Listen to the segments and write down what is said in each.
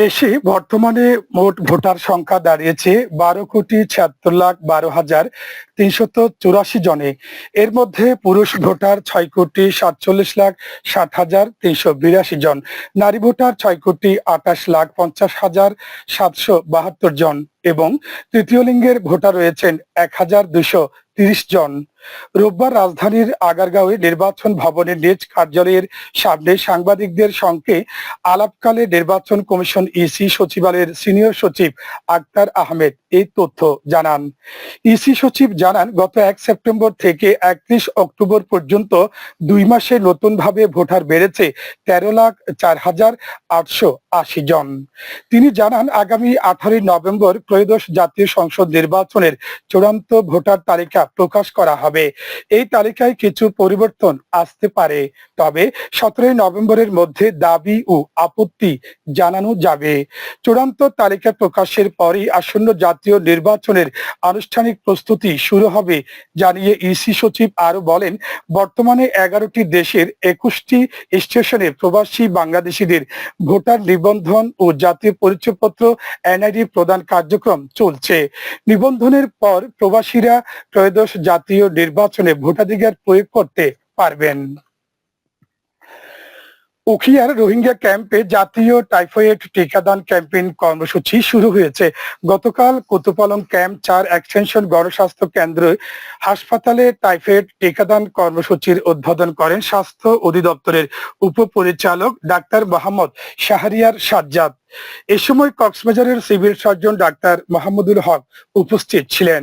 দেশে বর্তমানে মোট ভোটার সংখ্যা দাঁড়িয়েছে বারো কোটি ছিয়াত্তর লাখ বারো হাজার তিনশত চুরাশি জনে। এর মধ্যে পুরুষ ভোটার ছয় কোটি সাতচল্লিশ লাখ ষাট হাজার তিনশো বিরাশি জন। নারী ভোটার ছয় কোটি আঠাশ লাখ পঞ্চাশ হাজার সাতশো বাহাত্তর জন। এবং তৃতীয় লিঙ্গের ভোটার রয়েছেন এক হাজার দুশো তিরিশ জন। রোববার রাজধানীর আগারগাঁওয়ে নির্বাচন ভবনের নিজ কার্যালয়ের সামনে সাংবাদিকদের সঙ্গে আলাপকালে নির্বাচন কমিশন ইসি সচিবালয়ের সিনিয়র সচিব আক্তার আহমেদ এই তথ্য জানান। ইসি সচিব জানান, গত এক সেপ্টেম্বর থেকে একত্রিশ অক্টোবর পর্যন্ত দুই মাসে নতুনভাবে ভোটার বেড়েছে তেরো লাখ চার হাজার আটশো আশি জন। তিনি জানান, আগামী আঠারোই নভেম্বর ত্রয়োদশ জাতীয় সংসদ নির্বাচনের চূড়ান্ত ভোটার তালিকা প্রকাশ করা হবে। এই তালিকায় কিছু পরিবর্তন আসতে পারে, তবে সতেরোই নভেম্বরের মধ্যে দাবি ও আপত্তি জানানো যাবে। চূড়ান্ত তালিকা প্রকাশের পরই আসন্ন জাতীয় নির্বাচনের আনুষ্ঠানিক প্রস্তুতি শুরু হবে, জানিয়ে ইসি সচিব আরও বলেন, বর্তমানে এগারোটি দেশের একুশটি স্টেশনে প্রবাসী বাংলাদেশিদের ভোটার নিবন্ধন ও জাতীয় পরিচয়পত্র, এনআইডি প্রদান কার্যক্রম চলছে। নিবন্ধনের পর প্রবাসীরা ত্রয়োদশ জাতীয় নির্বাচনে ভোটাধিকার প্রয়োগ করতে পারবেন। উখিয়ার রোহিঙ্গা ক্যাম্পে জাতীয় টাইফয়েড টিকাদান ক্যাম্পেইন কর্মসূচি শুরু হয়েছে। গতকাল কুতুপালং ক্যাম্প চার এক্সটেনশন গণস্বাস্থ্য কেন্দ্র হাসপাতালে টাইফয়েড টিকাদান কর্মসূচির উদ্বোধন করেন স্বাস্থ্য অধিদপ্তরের উপপরিচালক ডাক্তার মোহাম্মদ শাহরিয়ার সাজ্জাদ। এ সময় কক্সবাজারের civil surgeon doctor Mahmudul Haque উপস্থিত ছিলেন।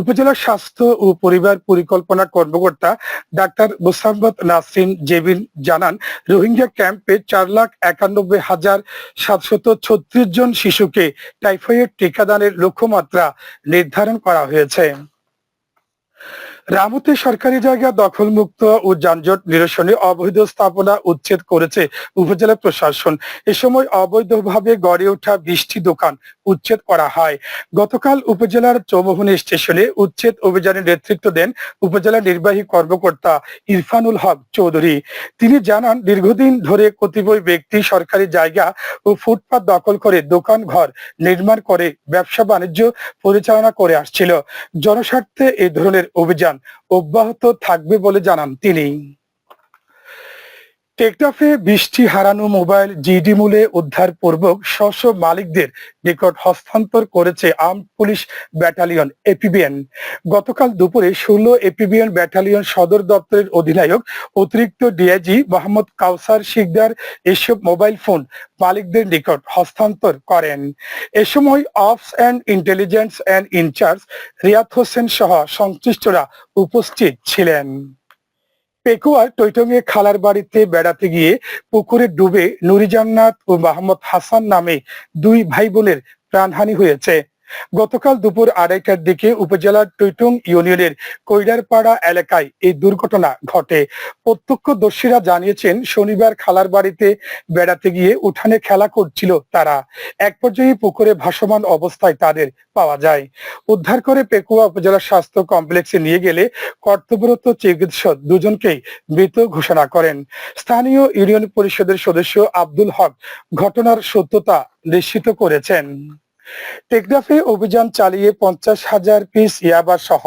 উপজেলা স্বাস্থ্য ও পরিবার পরিকল্পনা কর্মকর্তা ডাক্তার মুসাম্মদ নাসিম জেবিন জানান, রোহিঙ্গা ক্যাম্পে চার লাখ একানব্বই হাজার সাতশত ছত্রিশ জন শিশুকে টাইফয়েড টিকাদানের লক্ষ্যমাত্রা নির্ধারণ করা হয়েছে। রামুতে সরকারি জায়গা দখলমুক্ত ও যানজট নিরসনে অবৈধ স্থাপনা উচ্ছেদ করেছে উপজেলা প্রশাসন। এ সময় অবৈধভাবে গড়ে ওঠা বৃষ্টি দোকান উচ্ছেদ করা হয়। গতকাল উপজেলার চৌমোহনী স্টেশনে উচ্ছেদ অভিযানে নেতৃত্ব দেন উপজেলা নির্বাহী কর্মকর্তা ইরফানুল হক চৌধুরী। তিনি জানান, দীর্ঘদিন ধরে কতিপয় ব্যক্তি সরকারি জায়গা ও ফুটপাত দখল করে দোকান ঘর নির্মাণ করে ব্যবসা বাণিজ্য পরিচালনা করে আসছিল। জনস্বার্থে এই ধরনের অভিযান অব্যাহত থাকবে বলে জানান তিনি। টেকটাফে বৃষ্টি হারানো মোবাইল জিডি মূলে উদ্ধার পূর্বক স্ব মালিকদের নিকট হস্তান্তর করেছে আর্ম পুলিশ ব্যাটালিয়ন, এপিবিএন। গতকাল দুপুরে ষোলো এপিবিএন ব্যাটালিয়ন সদর দপ্তরের অধিনায়ক অতিরিক্ত ডিআইজি মোহাম্মদ কাউসার শিকদার এসব মোবাইল ফোন মালিকদের নিকট হস্তান্তর করেন। এ সময় ops and intelligence and incharge Riyad Hossain সহ সংশ্লিষ্টরা উপস্থিত ছিলেন। পেকুয়ার টৈটঙ্গে খালার বাড়িতে বেড়াতে গিয়ে পুকুরে ডুবে নুরিজান্নাত ও মাহমদ হাসান নামে দুই ভাই বোনের প্রাণহানি হয়েছে। গতকাল দুপুর আড়াইটার দিকে উপজেলার টৈটং ইউনিয়নের কৈরারপাড়া এলাকায় এই দুর্ঘটনা ঘটে। প্রত্যক্ষদর্শীরা জানিয়েছেন, শনিবার খালার বাড়িতে বেড়াতে গিয়ে উঠানে খেলা করছিল তারা। এক পর্যায়ে পুকুরে ভাসমান অবস্থায় তাদের পাওয়া যায়। উদ্ধার করে পেকুয়া উপজেলা স্বাস্থ্য কমপ্লেক্সে নিয়ে গেলে কর্তব্যরত চিকিৎসক দুজনকেই মৃত ঘোষণা করেন। স্থানীয় ইউনিয়ন পরিষদের সদস্য আব্দুল হক ঘটনার সত্যতা নিশ্চিত করেছেন। টেকনাফে অভিযান চালিয়ে পঞ্চাশ হাজার পিস ইয়াবা সহ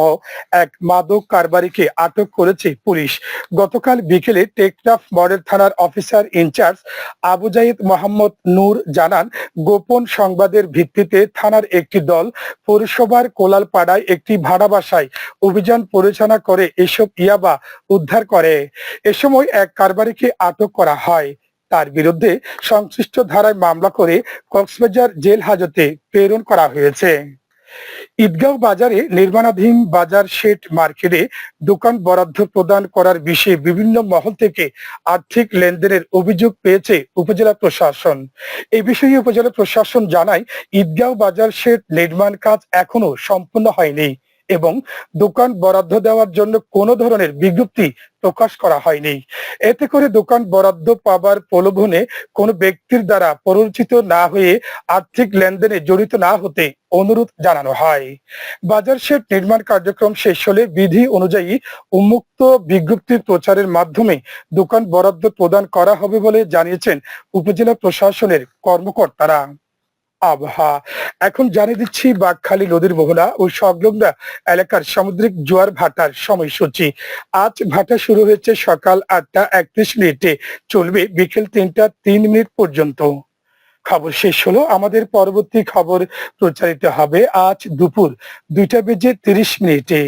এক মাদক কারবারিকে আটক করেছে পুলিশ। গতকাল বিকেলে টেকনাফ মডেল থানার অফিসার ইনচার্জ আবু জাহিদ মোহাম্মদ নূর জানান, গোপন সংবাদের ভিত্তিতে থানার একটি দল পৌরসভার কোলালপাড়ায় একটি ভাড়া বাসায় অভিযান পরিচালনা করে এসব ইয়াবা উদ্ধার করে। এ সময় এক কারবারিকে আটক করা হয়। তার বিরুদ্ধে সংশ্লিষ্ট ধারায় মামলা করে কক্সবাজার জেল হাজতে প্রেরণ করা হয়েছে। ঈদগাঁও বাজারে নির্মাণাধীন বাজার শেড মার্কেটে দোকান বরাদ্দ প্রদান করার বিষয়ে বিভিন্ন মহল থেকে আর্থিক লেনদেনের অভিযোগ পেয়েছে উপজেলা প্রশাসন। এ বিষয়ে উপজেলা প্রশাসন জানায়, ঈদগাঁও বাজার শেড নির্মাণ কাজ এখনও সম্পূর্ণ হয়নি। এবং দোকান বরাদ্দ দেওয়ার জন্য কোনো ধরনের বিজ্ঞপ্তি প্রকাশ করা হয়নি। এতে করে দোকান বরাদ্দ পাবার প্রলোভনে কোনো ব্যক্তির দ্বারা পরিচিত না হয়ে আর্থিক লেনদেনে জড়িত না হতে অনুরোধ জানানো হয়। বাজার শেড নির্মাণ কার্যক্রম শেষ হলে বিধি অনুযায়ী উন্মুক্ত বিজ্ঞপ্তি প্রচারের মাধ্যমে দোকান বরাদ্দ প্রদান করা হবে বলে জানিয়েছেন উপজেলা প্রশাসনের কর্মকর্তারা। আবহাওয়া। এখন জানিয়ে দিচ্ছি বাঘখালী নদীর মোহনা ও সংলগ্ন এলাকার সামুদ্রিক জোয়ার ভাটার সময়সূচি। আজ ভাটা শুরু হয়েছে সকাল আটটা একত্রিশ মিনিটে। চলবে বিকেল তিনটা তিন মিনিট পর্যন্ত। খবর শেষ হলো। আমাদের পরবর্তী খবর প্রচারিত হবে আজ দুপুর দুইটা বেজে তিরিশ মিনিটে।